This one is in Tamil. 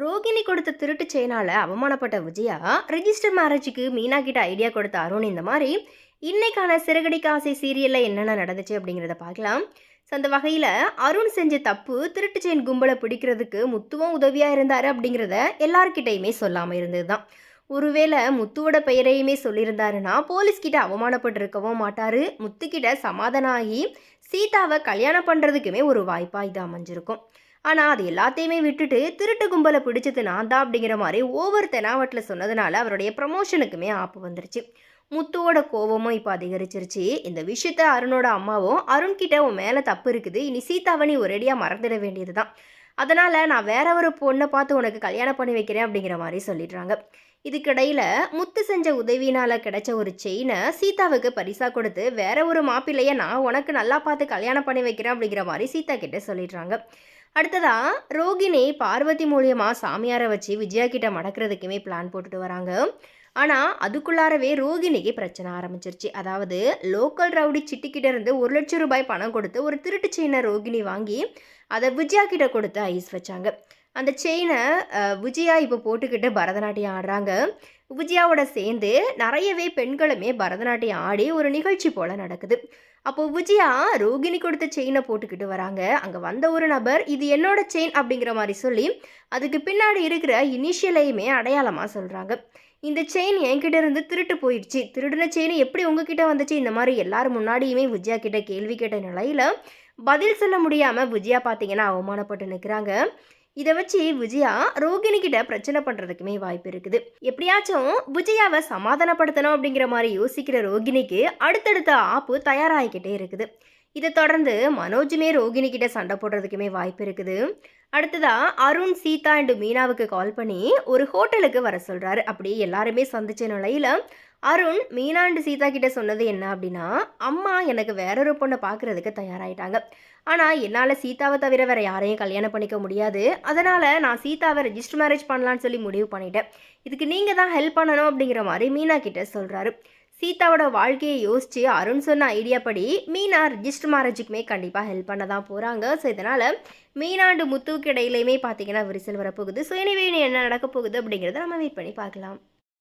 ரோகிணி கொடுத்த திருட்டு செயினால அவமானப்பட்ட விஜயா? ரெஜிஸ்டர் மேரேஜுக்கு மீனா கிட்ட ஐடியா கொடுத்த அருண் இந்த மாதிரி இன்னைக்கான சிறகடிக்க ஆசை சீரியல்ல என்னென்ன நடந்துச்சு? அப்படிங்கிறத பார்க்கலாம். ஸோ அந்த வகையில் அருண் செஞ்ச தப்பு திருட்டு செயின் கும்பலை பிடிக்கிறதுக்கு முத்துவும் உதவியாக இருந்தார் அப்படிங்கிறத எல்லார்கிட்டையுமே சொல்லாமல் இருந்தது தான் ஒருவேளை முத்துவோட பெயரையுமே சொல்லியிருந்தாருன்னா போலீஸ்கிட்ட அவமானப்பட்டிருக்கவும் மாட்டார். முத்துக்கிட்ட சமாதானம் ஆகி சீதாவை கல்யாணம் பண்ணுறதுக்குமே ஒரு வாய்ப்பாக இது அமைஞ்சிருக்கும். ஆனால் அது எல்லாத்தையுமே விட்டுட்டு திருட்டு கும்பலை பிடிச்சது நான் தான் அப்படிங்கிற மாதிரி ஓவர் தெனாவட்டில் சொன்னதுனால அவருடைய ப்ரமோஷனுக்குமே ஆப்பு வந்துருச்சு. முத்துவோட கோவமும் இப்போ அதிகரிச்சிருச்சு. இந்த விஷயத்த அருணோட அம்மாவும் அருண்கிட்ட உன் மேலே தப்பு இருக்குது. இனி சீதாவை நீ ஒரேடியாக மறந்துட வேண்டியது தான் அதனால் நான் வேற ஒரு பொண்ணை பார்த்து உனக்கு கல்யாணம் பண்ணி வைக்கிறேன் அப்படிங்கிற மாதிரி சொல்லிடுறாங்க. இதுக்கிடையில் முத்து செஞ்ச உதவினால் கிடைச்ச ஒரு செயினை சீதாவுக்கு பரிசாக கொடுத்து வேற ஒரு மாப்பிள்ளைய நான் உனக்கு நல்லா பார்த்து கல்யாணம் பண்ணி வைக்கிறேன் அப்படிங்கிற மாதிரி சீதா கிட்ட சொல்லிடுறாங்க. அடுத்ததாக ரோகிணி பார்வதி மூலியமாக சாமியாரை வச்சு விஜயா கிட்ட மடக்கிறதுக்குமே பிளான் போட்டுட்டு வராங்க. ஆனால் அதுக்குள்ளாரவே ரோகிணிக்கு பிரச்சனை ஆரம்பிச்சிருச்சு. அதாவது லோக்கல் ரவுடி சிட்டிக்கிட்ட இருந்து ஒரு லட்சம் ரூபாய் பணம் கொடுத்து ஒரு திருட்டு செயினை ரோகிணி வாங்கி அதை விஜயா கிட்ட கொடுத்து ஐஸ் வச்சாங்க. அந்த செயினை விஜயா இப்போ போட்டுக்கிட்டு பரதநாட்டியம் ஆடுறாங்க. விஜயாவோட சேர்ந்து நிறையவே பெண்களுமே பரதநாட்டியம் ஆடி ஒரு நிகழ்ச்சி போல் நடக்குது. அப்போ விஜயா ரோகிணி கொடுத்த செயினை போட்டுக்கிட்டு வராங்க. அங்கே வந்த ஒரு நபர் இது என்னோட செயின் அப்படிங்கிற மாதிரி சொல்லி அதுக்கு பின்னாடி இருக்கிற இனிஷியலையுமே அடையாளமாக சொல்கிறாங்க இந்த செயின் என்கிட்ட இருந்து திருட்டு போயிடுச்சு. திருடின செயின் எப்படி உங்ககிட்ட வந்துச்சு? இந்த மாதிரி எல்லாரும் முன்னாடியுமே விஜயா கிட்ட கேள்வி கேட்ட நிலையில் பதில் சொல்ல முடியாமல் விஜயா பார்த்தீங்கன்னா அவமானப்பட்டு நிற்கிறாங்க இதை வச்சு விஜயா ரோகிணி கிட்ட பிரச்சனை பண்ணுறதுக்குமே வாய்ப்பு இருக்குது. எப்படியாச்சும் விஜயாவை சமாதானப்படுத்தணும் அப்படிங்கிற மாதிரி யோசிக்கிற ரோகிணிக்கு அடுத்தடுத்த ஆப்பு தயாராகிக்கிட்டே இருக்குது. இதை தொடர்ந்து மனோஜுமே ரோகிணி கிட்ட சண்டை போடுறதுக்குமே வாய்ப்பு இருக்குது. அடுத்ததா அருண் சீதா அண்டு மீனாவுக்கு கால் பண்ணி ஒரு ஹோட்டலுக்கு வர சொல்றாரு. அப்படி எல்லாருமே சந்திச்ச நிலையில அருண் மீனா அண்டு சீதா கிட்ட சொன்னது என்ன அப்படின்னா அம்மா எனக்கு வேறொரு பொண்ணை பார்க்குறதுக்கு தயாராயிட்டாங்க. ஆனால் என்னால் சீதாவை தவிர வேற யாரையும் கல்யாணம் பண்ணிக்க முடியாது. அதனால் நான் சீதாவை ரெஜிஸ்டர் மேரேஜ் பண்ணலான்னு சொல்லி முடிவு பண்ணிட்டேன். இதுக்கு நீங்கள் தான் ஹெல்ப் பண்ணணும் அப்படிங்கிற மாதிரி மீனா கிட்ட சொல்கிறாரு சீதாவோட வாழ்க்கையை யோசித்து அருண் சொன்ன ஐடியா படி மீனா ரிஜிஸ்டர் மேரேஜுக்குமே கண்டிப்பாக ஹெல்ப் பண்ண தான் போகிறாங்க ஸோ இதனால் மீனாண்டு முத்துவுக்கு இடையிலையுமே பார்த்தீங்கன்னா விரிசல் வரப்போகுது. ஸோ எனவே என்ன நடக்க போகுது அப்படிங்கிறத நம்ம வெயிட் பண்ணி பார்க்கலாம்.